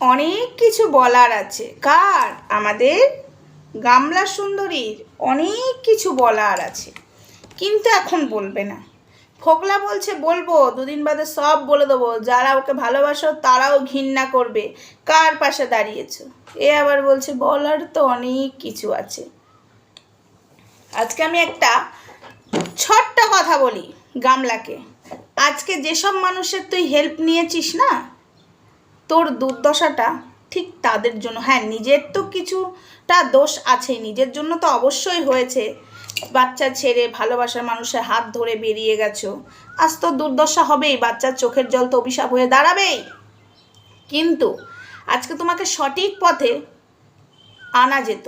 অনেক কিছু বলার আছে। কার? আমাদের গামলা সুন্দরীর অনেক কিছু বলার আছে। কিন্তু এখন বলবে না। ফোকলা বলছে, বলব, দুদিন বাদে সব বলে দেবো। যারা ওকে ভালোবাসো, তারাও ঘৃণা করবে। কার পাশে দাঁড়িয়েছো? এ আবার বলছে, বলার তো অনেক কিছু আছে। আজকে আমি একটা ছোট্ট কথা বলি গামলাকে। আজকে যেসব মানুষের তুই হেল্প নিয়েছিস না তোর দুর্দশাটা ঠিক তাদের জন্য। হ্যাঁ নিজের তো কিছুটা দোষ আছে নিজের জন্য তো অবশ্যই হয়েছে। বাচ্চা ছেড়ে ভালোবাসার মানুষের হাত ধরে বেরিয়ে গেছো। আজ তো দুর্দশা হবেই, বাচ্চার চোখের জল তো অভিশাপ হয়ে দাঁড়াবেই। কিন্তু আজকে তোমাকে সঠিক পথে আনা যেত।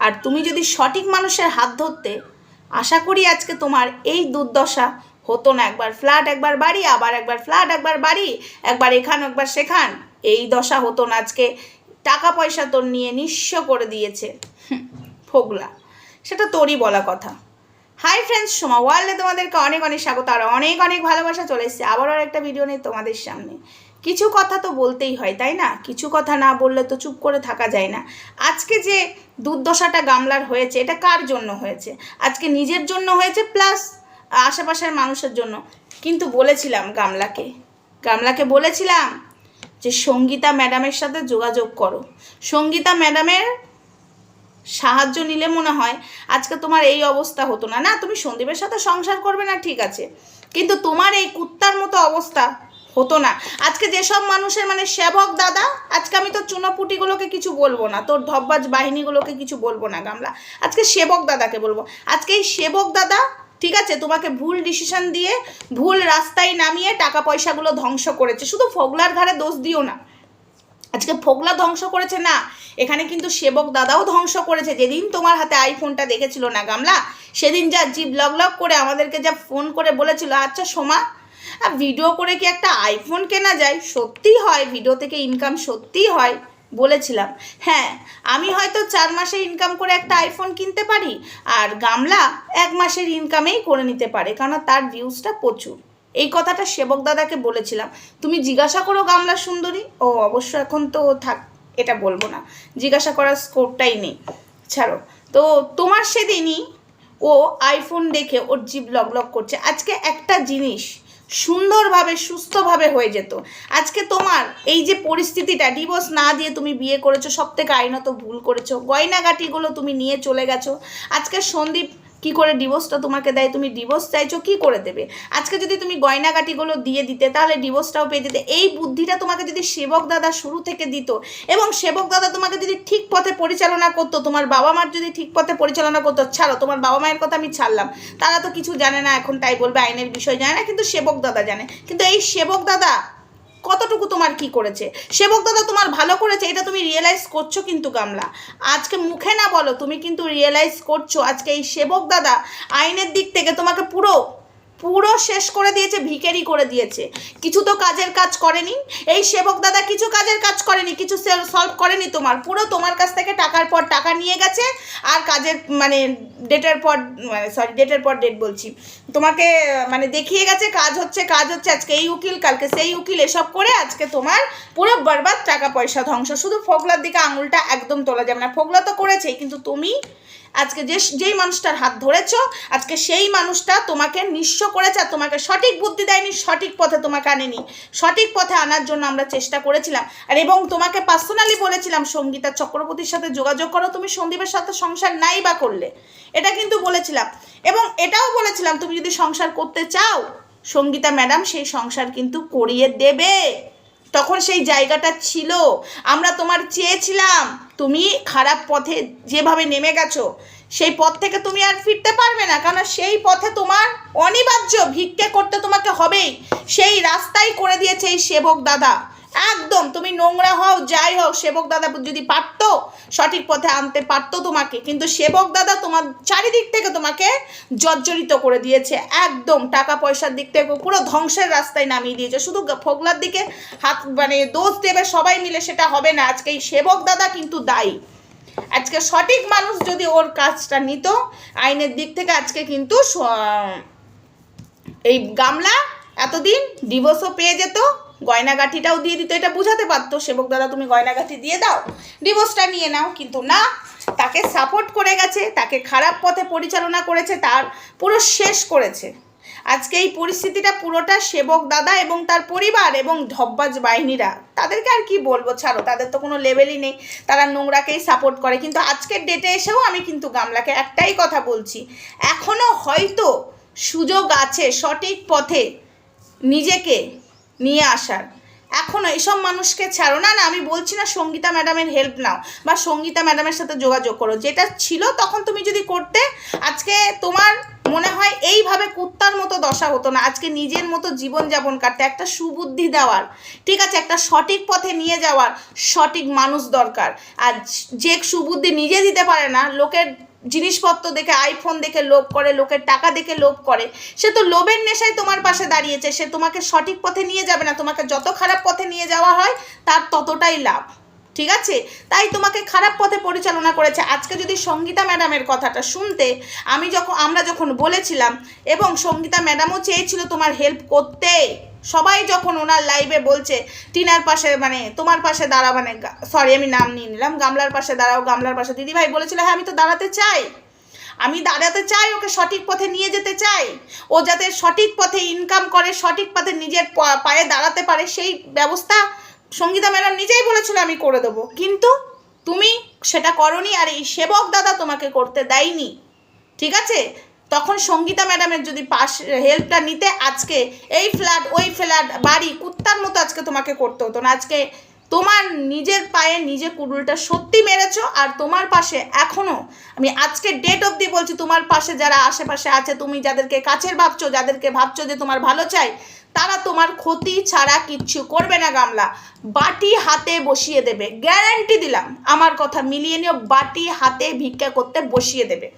আর তুমি যদি সঠিক মানুষের হাত ধরতে, আশা করি আজকে তোমার এই দুর্দশা হতো না। একবার ফ্ল্যাট, একবার বাড়ি, আবার একবার ফ্ল্যাট, একবার বাড়ি, একবার এখান, একবার সেখান। এই দশা হতো না, আজকে টাকা পয়সা তোর নিয়ে নিঃস্ব করে দিয়েছে। ফোগলা। সেটা তোরই বলা কথা। হাই ফ্রেন্ডস সোমা ওয়ার্ল্ডে তোমাদেরকে অনেক অনেক স্বাগত, আর অনেক অনেক ভালোবাসা চলে এসেছে। আবারও একটা ভিডিও নিয়ে তোমাদের সামনে। কিছু কথা তো বলতেই হয়, তাই না? কিছু কথা না বললে তো চুপ করে থাকা যায় না। আজকে যে দুর্দশাটা গামলার হয়েছে, এটা কার জন্য হয়েছে? আজকে নিজের জন্য হয়েছে প্লাস আশেপাশের মানুষের জন্য। কিন্তু বলেছিলাম গামলাকে। গামলাকে বলেছিলাম যে সঙ্গীতা ম্যাডামের সাথে যোগাযোগ করো। সঙ্গীতা ম্যাডামের সাহায্য নিলে মনে হয় আজকে তোমার এই অবস্থা হতো না। না, তুমি সন্দীপের সাথে সংসার করবে না, ঠিক আছে। কিন্তু তোমার এই কুত্তার মতো অবস্থা হতো না। আজকে যেসব মানুষের মানে সেবক দাদা, আজকে আমি তো চুনোপুটিগুলোকে কিছু বলব না, তোর ধব্বাজ বাহিনীগুলোকে কিছু বলব না, গামলা। আজকে সেবক দাদাকে বলব। আজকে এই সেবক দাদা ঠিক আছে? তোমাকে ভুল ডিসিশন দিয়ে ভুল রাস্তায় নামিয়ে টাকা পয়সাগুলো ধ্বংস করেছে। শুধু ফোগলার ঘাড়ে দোষ দিও না। আজকে ফোগলা ধ্বংস করেছে না, এখানে কিন্তু সেবক দাদাও ধ্বংস করেছে। যেদিন তোমার হাতে আইফোনটা দেখেছিল না গামলা, সেদিন যা জিপ লগ লগ করে আমাদেরকে যা ফোন করে বলেছিল আচ্ছা সোমা আর ভিডিও করে কি একটা আইফোন কেনা যায়? সত্যি হয় ভিডিও থেকে ইনকাম সত্যিই হয়। বলেছিলাম হ্যাঁ আমি হয়তো চার মাসের ইনকাম করে একটা আইফোন কিনতে পারি, আর গামলা এক মাসের ইনকামেই করে নিতে পারে কারণ তার ভিউজটা প্রচুর। এই কথাটা সেবক দাদাকে বলেছিলাম। তুমি জিজ্ঞাসা করো গামলা সুন্দরী। ও, অবশ্য এখন তো থাক, এটা বলব না, জিজ্ঞাসা করার স্কোপটাই নেই। ছাড়ো। তো তোমার সেদিনই ও আইফোন দেখে ওর জিভ লগ লগ করছে। আজকে একটা জিনিস সুন্দরভাবে, সুস্থভাবে হয়ে যেত। আজকে তোমার এই যে পরিস্থিতিটা ডিভোর্স না দিয়ে তুমি বিয়ে করেছ সব থেকে আইনত ভুল করেছ। গয়নাগাটিগুলো তুমি নিয়ে চলে গেছো। আজকে সন্দীপ কি করে ডিভোর্সটা তোমাকে দেয়? তুমি ডিভোর্স চাইছো, কি করে দেবে? আজকে যদি তুমি গয়নাগাটিগুলো দিয়ে দিতে, তাহলে ডিভোর্সটাও পেয়ে যেতে। এই বুদ্ধিটা তোমাকে যদি সেবক দাদা শুরু থেকে দিত এবং সেবক দাদা তোমাকে যদি ঠিক পথে পরিচালনা করতো, তোমার বাবা মার যদি ঠিক পথে পরিচালনা করতো, ছাড়ো, তোমার বাবা মায়ের কথা আমি ছাড়লাম। তারা তো কিছু জানে না, এখন তাই বলবে, আইনের বিষয় জানে না, কিন্তু সেবক দাদা জানে। কিন্তু এই সেবক দাদা কতটুকু তোমার কি করেছে? সেবক দাদা তোমার ভালো করেছে, এটা তুমি রিয়েলাইজ করছ কিন্তু গামলা। আজকে মুখে না বলো, তুমি কিন্তু রিয়েলাইজ করছ, আজকে এই সেবক দাদা আইনের দিক থেকে তোমাকে পুরো পুরো শেষ করে দিয়েছে ভিকেরি করে দিয়েছে। কিছু তো কাজের কাজ করেনি। এই সেবক দাদা কিছু কাজের কাজ করেনি, কিছু সলভ করেনি তোমার। পুরো তোমার কাছ থেকে টাকার পর টাকা নিয়ে গেছে, আর কাজের মানে ডেটের পর মানে সরি ডেটের পর ডেট বলছি। তোমাকে মানে দেখিয়ে গেছে, কাজ হচ্ছে কাজ হচ্ছে, আজকে এই উকিল, কালকে সেই উকিল, এসব করে আজকে তোমার পুরো বরবাদ, টাকা পয়সা ধ্বংস। শুধু ফোগলার দিকে আঙুলটা একদম তোলা যাবে না। ফোগলা তো করেছেই, কিন্তু তুমি আজকে যে যেই মানুষটার হাত ধরেছ, আজকে সেই মানুষটা তোমাকে নিঃস্ব করেছে আর তোমাকে সঠিক বুদ্ধি দেয়নি, সঠিক পথে তোমাকে আনেনি। সঠিক পথে আনার জন্য আমরা চেষ্টা করেছিলাম। আর এবং তোমাকে পার্সোনালি বলেছিলাম, সঙ্গীতা চক্রবর্তীর সাথে যোগাযোগ করো, তুমি সন্দীপের সাথে সংসার নাই বা করলে। এটা কিন্তু বলেছিলাম। এবং এটাও বলেছিলাম, তুমি যদি সংসার করতে চাও, সঙ্গীতা ম্যাডাম সেই সংসার কিন্তু করিয়ে দেবে। তখন সেই জায়গাটা ছিল। আমরা তোমার চেয়েছিলাম। তুমি খারাপ পথে যেভাবে নেমে গেছো, সেই পথ থেকে তুমি আর ফিরতে পারবে না। কারণ সেই পথে তোমার অনিবার্য ভিক্ষে করতে তোমাকে হবেই। সেই রাস্তাই করে দিয়েছে এই সেবক দাদা। একদম, তুমি নোংরা হও, যাই হোক সেবক দাদা যদি পারতো, সঠিক পথে আনতে পারতো তোমাকে। কিন্তু সেবক দাদা তোমার চারিদিক থেকে তোমাকে জর্জরিত করে দিয়েছে। একদম টাকা পয়সার দিক থেকে পুরো ধ্বংসের রাস্তায় নামিয়ে দিয়েছে। শুধু ফোগলার দিকে হাত মানে দোষ দেবে সবাই মিলে, সেটা হবে না। আজকে এই সেবক দাদা কিন্তু দায়ী। আজকে সঠিক মানুষ যদি ওর কাজটা নিত, আইনের দিক থেকে আজকে কিন্তু এই গামলা এতদিন ডিভোর্সও পেয়ে যেত গয়নাগাঠিটাও দিয়ে দিত, এটা বুঝাতে পারতো, সেবক দাদা, তুমি গয়নাগাঠি দিয়ে দাও, ডিভোর্সটা নিয়ে নাও। কিন্তু না, তাকে সাপোর্ট করে গেছে, তাকে খারাপ পথে পরিচালনা করেছে, তার পুরো শেষ করেছে। আজকে এই পরিস্থিতিটা পুরোটা সেবক দাদা এবং তার পরিবার এবং ধব্বাজ বাহিনীরা। তাদেরকে আর কি বলব? ছাড়ো, তাদের তো কোনো লেভেলই নেই। তারা নোংরাকেই সাপোর্ট করে। কিন্তু আজকের ডেটে এসেও আমি কিন্তু গামলাকে একটাই কথা বলছি এখনও হয়তো সুযোগ আছে সঠিক পথে নিজেকে নিয়ে আসার। এখনও এইসব মানুষকে ছাড়ো। না না, আমি বলছি না সঙ্গীতা ম্যাডামের হেল্প নাও বা সঙ্গীতা ম্যাডামের সাথে যোগাযোগ করো। যেটা ছিল তখন তুমি যদি করতে, আজকে তোমার মনে হয় এইভাবে কুত্তার মতো দশা হতো না। আজকে নিজের মতো জীবনযাপন কাটতে, একটা সুবুদ্ধি দেওয়ার, ঠিক আছে, একটা সঠিক পথে নিয়ে যাওয়ার সঠিক মানুষ দরকার। আর যে সুবুদ্ধি নিজে দিতে পারে না, লোকের জিনিসপত্র দেখে আইফোন দেখে লোভ করে, লোকের টাকা দেখে লোভ করে, সে তো লোভের নেশায় তোমার পাশে দাঁড়িয়েছে, সে তোমাকে সঠিক পথে নিয়ে যাবে না, তোমাকে যত খারাপ পথে নিয়ে যাওয়া হয়, তার ততটাই লাভ, ঠিক আছে? তাই তোমাকে খারাপ পথে পরিচালনা করেছে। আজকে যদি সঙ্গীতা ম্যাডামের কথাটা শুনতে, আমি যখন, আমরা যখন বলেছিলাম, এবং সঙ্গীতা ম্যাডামও চেয়েছিল তোমার হেল্প করতে সবাই যখন ওনার লাইভে বলছে, টিনার পাশে মানে তোমার পাশে দাঁড়া মানে সরি আমি নাম নিয়ে নিলাম, গামলার পাশে দাঁড়াও, গামলার পাশে দিদিভাই বলেছিল হ্যাঁ আমি তো দাঁড়াতে চাই। আমি দাঁড়াতে চাই, ওকে সঠিক পথে নিয়ে যেতে চাই। ও যাতে সঠিক পথে ইনকাম করে, সঠিক পথে নিজের পায়ে দাঁড়াতে পারে, সেই ব্যবস্থা সঙ্গীতা ম্যাডাম নিজেই বলেছিল আমি করে দেবো। কিন্তু তুমি সেটা করনি আর এই সেবক দাদা তোমাকে করতে দেয়নি। ঠিক আছে? তখন সঙ্গীতা ম্যাডামের যদি পাশ হেল্পটা নিতে আজকে এই ফ্ল্যাট ওই ফ্ল্যাট বাড়ি, কুত্তার মতো আজকে তোমাকে করতে হতো না। আজকে তোমার নিজের পায়ে নিজে কুড়ুলটা সত্যি মেরেছো আর তোমার পাশে এখনও আমি আজকে ডেট অবধি বলছি তোমার পাশে যারা আশেপাশে আছে, তুমি যাদেরকে কাছের ভাবছ, যাদেরকে ভাবছ যে তোমার ভালো চাই, তারা তোমার ক্ষতি ছাড়া কিচ্ছু করবে না গামলা। বাটি হাতে বসিয়ে দেবে গ্যারান্টি দিলাম। আমার কথা মিলিয়ে নিও, বাটি হাতে ভিক্ষা করতে বসিয়ে দেবে।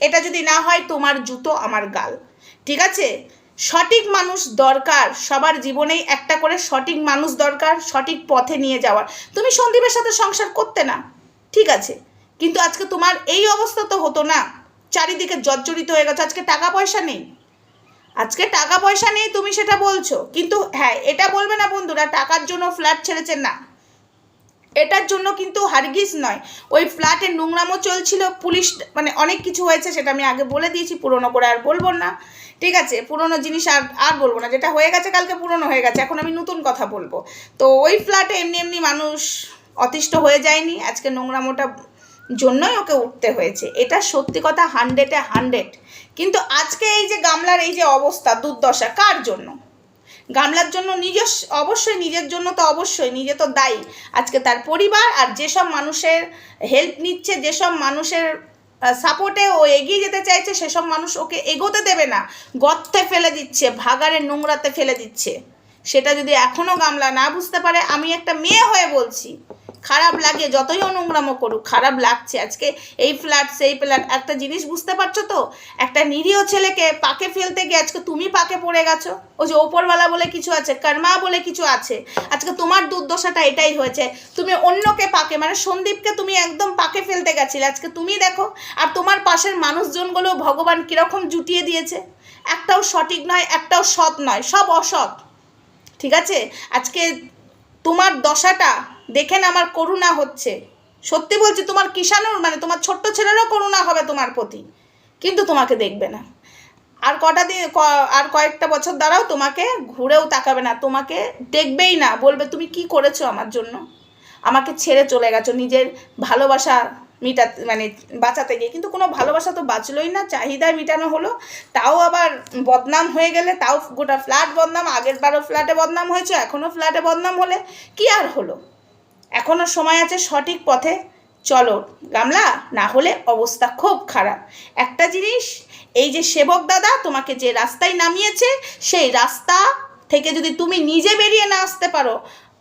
এটা যদি না হয় তোমার জুতো আমার গাল। ঠিক আছে? সঠিক মানুষ দরকার সবার জীবনেই একটা করে সঠিক মানুষ দরকার, সঠিক পথে নিয়ে যাওয়ার। তুমি সন্দীপের সাথে সংসার করতে না। ঠিক আছে? কিন্তু আজকে তোমার এই অবস্থা তো হতো না। চারিদিকে জর্জরিত হয়ে গেছে। আজকে টাকা পয়সা নেই। আজকে টাকা পয়সা নেই তুমি সেটা বলছো। কিন্তু হ্যাঁ এটা বলবে না বন্ধুরা, টাকার জন্য ফ্ল্যাট ছেড়েছে না। এটার জন্য কিন্তু হারগিজ নয়। ওই ফ্ল্যাটে নোংরামো চলছিল, পুলিশ মানে অনেক কিছু হয়েছে সেটা আমি আগে বলে দিয়েছি, পুরনো করে আর বলব না। ঠিক আছে, পুরনো জিনিস আর আর বলব না। যেটা হয়ে গেছে কালকে পুরনো হয়ে গেছে, এখন আমি নতুন কথা বলব। তো ওই ফ্ল্যাটে এমনি এমনি মানুষ অতিষ্ঠ হয়ে যায়নি। আজকে নোংরামোটা জন্যই ওকে উঠতে হয়েছে। এটা সত্যি কথা হান্ড্রেডে হান্ড্রেড কিন্তু আজকে এই যে গামলার এই যে অবস্থা, দুর্দশা, কার জন্য? গামলার জন্য নিজস্ব, অবশ্যই নিজের জন্য তো অবশ্যই, নিজে তো দায়ী। আজকে তার পরিবার আর যেসব মানুষের হেল্প নিচ্ছে, যেসব মানুষের সাপোর্টে ও এগিয়ে যেতে চাইছে, সেসব মানুষ ওকে এগোতে দেবে না। গর্তে ফেলে দিচ্ছে ভাগারে নোংরাতে ফেলে দিচ্ছে। সেটা যদি এখনও গামলা না বুঝতে পারে, আমি একটা মেয়ে হয়ে বলছি। খারাপ লাগে, যতই ও নোংরামো করুক, খারাপ লাগছে আজকে। এই ফ্ল্যাট সেই ফ্ল্যাট একটা জিনিস বুঝতে পারছ তো? একটা নিরীহ ছেলেকে পাকে ফেলতে গিয়ে আজকে তুমি পাকে পড়ে গেছো? ওই যে ওপরওয়ালা বলে কিছু আছে, কর্মা বলে কিছু আছে। আজকে তোমার দুর্দশাটা এটাই হয়েছে। তুমি অন্যকে পাকে মানে সন্দীপকে তুমি একদম পাকে ফেলতে গেছিলে। আজকে তুমি দেখো, আর তোমার পাশের মানুষজনগুলো ভগবান কীরকম জুটিয়ে দিয়েছে। একটাও সঠিক নয়, একটাও সৎ নয়, সব অসৎ। ঠিক আছে? আজকে তোমার দশাটা দেখেন আমার করুণা হচ্ছে। সত্যি বলছি, তোমার কিষানুর মানে তোমার ছোট্ট ছেলেরও করুণা হবে তোমার প্রতি, কিন্তু তোমাকে দেখবে না। আর কটা দিন আর কয়েকটা বছর দ্বারাও তোমাকে ঘুরেও তাকাবে না, তোমাকে দেখবেই না, বলবে, তুমি কি করেছ আমার জন্য? আমাকে ছেড়ে চলে গেছো, নিজের ভালোবাসা মিটাতে মানে বাঁচাতে গিয়ে। কিন্তু কোনো ভালোবাসা তো বাঁচলোই না চাহিদা মেটানো হলো। তাও আবার বদনাম হয়ে গেলে, তাও গোটা ফ্ল্যাট বদনাম, আগের বারও ফ্ল্যাটে বদনাম হয়েছে, এখনও ফ্ল্যাটে বদনাম হলে কি আর হলো? এখনও সময় আছে সঠিক পথে। চলো, গামলা, না হলে অবস্থা খুব খারাপ। একটা জিনিস, এই যে সেবক দাদা তোমাকে যে রাস্তায় নামিয়েছে, সেই রাস্তা থেকে যদি তুমি নিজে বেরিয়ে না আসতে পারো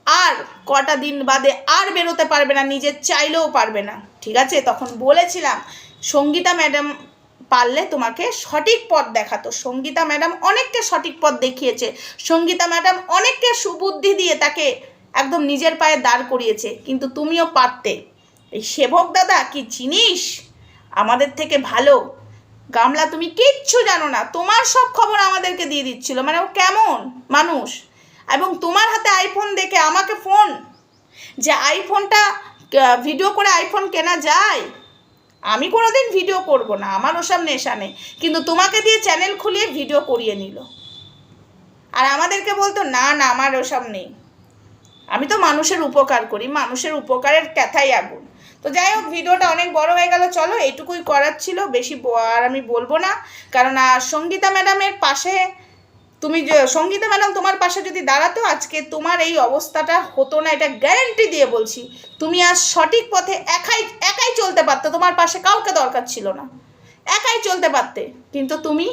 আর কটা দিন বাদে আর বেরোতে পারবে না, নিজে চাইলেও পারবে না। ঠিক আছে? তখন বলেছিলাম, সঙ্গীতা ম্যাডাম পারলে তোমাকে সঠিক পথ দেখাতো। সঙ্গীতা ম্যাডাম অনেককে সঠিক পথ দেখিয়েছে। সঙ্গীতা ম্যাডাম অনেককে সুবুদ্ধি দিয়ে তাকে একদম নিজের পায়ে দাঁড় করিয়েছে। কিন্তু তুমিও পারতে। এই সেবক দাদা, কি জিনিস? আমাদের থেকে ভালো। গামলা, তুমি কিচ্ছু জানো না। তোমার সব খবর আমাদেরকে দিয়ে দিচ্ছিল। মানে ও কেমন মানুষ? এবং তোমার হাতে আইফোন দেখে আমাকে ফোন যে আইফোনটা ভিডিও করে আইফোন কেনা যায়? আমি কোনো দিন ভিডিও করব না, আমার ওসব নেশা নেই। কিন্তু তোমাকে দিয়ে চ্যানেল খুলিয়ে ভিডিও করিয়ে নিল। আর আমাদেরকে বলতো, না না, আমার ওসব নেই। আমি তো মানুষের উপকার করি, মানুষের উপকারের ক্যাথাই আগুন। তো যাই হোক ভিডিওটা অনেক বড় হয়ে গেল, চলো এটুকুই করার ছিল, বেশি আর আমি বলব না। কারণ সঙ্গীতা ম্যাডামের পাশে তুমি সঙ্গীতা ম্যাডাম তোমার পাশে যদি দাঁড়াতো, আজকে তোমার এই অবস্থাটা হতো না, এটা গ্যারেন্টি দিয়ে বলছি। তুমি আজ সঠিক পথে একাই একাই চলতে পারতে, তোমার পাশে কাউকে দরকার ছিল না। একাই চলতে পারতে, কিন্তু তুমি,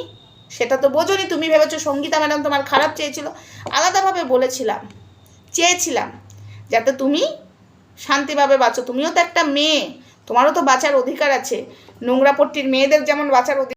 সেটা তো বোঝোনি, তুমি ভেবেছো সঙ্গীতা ম্যাডাম তোমার খারাপ চেয়েছিল। আলাদাভাবে বলেছিলাম, চেয়েছিলাম, যাতে তুমি শান্তিভাবে বাঁচো। তুমিও তো একটা মেয়ে, তোমারও তো বাঁচার অধিকার আছে। নোংরা পট্টির মেয়েদের যেমন বাঁচার অধিকার